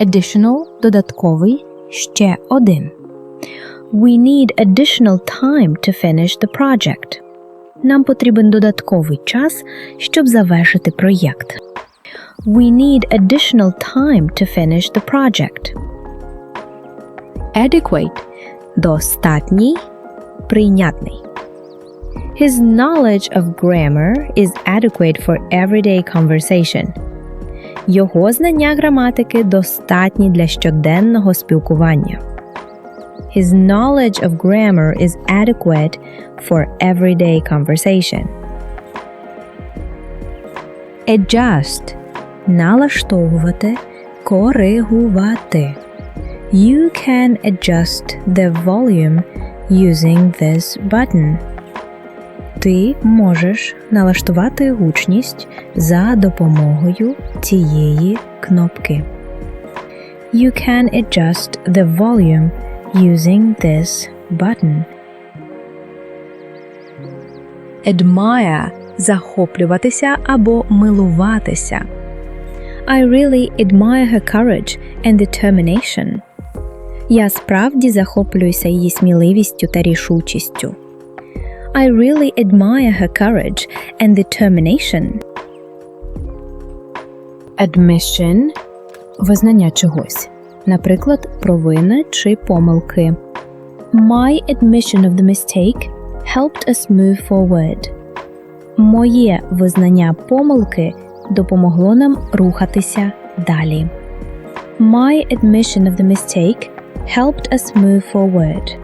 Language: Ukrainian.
Additional – додатковий, ще один. We need additional time to finish the project. Нам потрібен додатковий час, щоб завершити проєкт. We need additional time to finish the project. Adequate – достатній, прийнятний. His knowledge of grammar is adequate for everyday conversation. Його знання граматики достатні для щоденного спілкування. His knowledge of grammar is adequate for everyday conversation. Adjust – налаштовувати, коригувати. You can adjust the volume using this button. Ти можеш налаштувати гучність за допомогою цієї кнопки. You can adjust the volume using this button. Admire – захоплюватися або милуватися. I really admire her courage and determination. Я справді захоплююся її сміливістю та рішучістю. I really admire her courage and determination. Admission – визнання чогось, наприклад, провини чи помилки. My admission of the mistake helped us move forward. Моє визнання помилки допомогло нам рухатися далі. My admission of the mistake helped us move forward.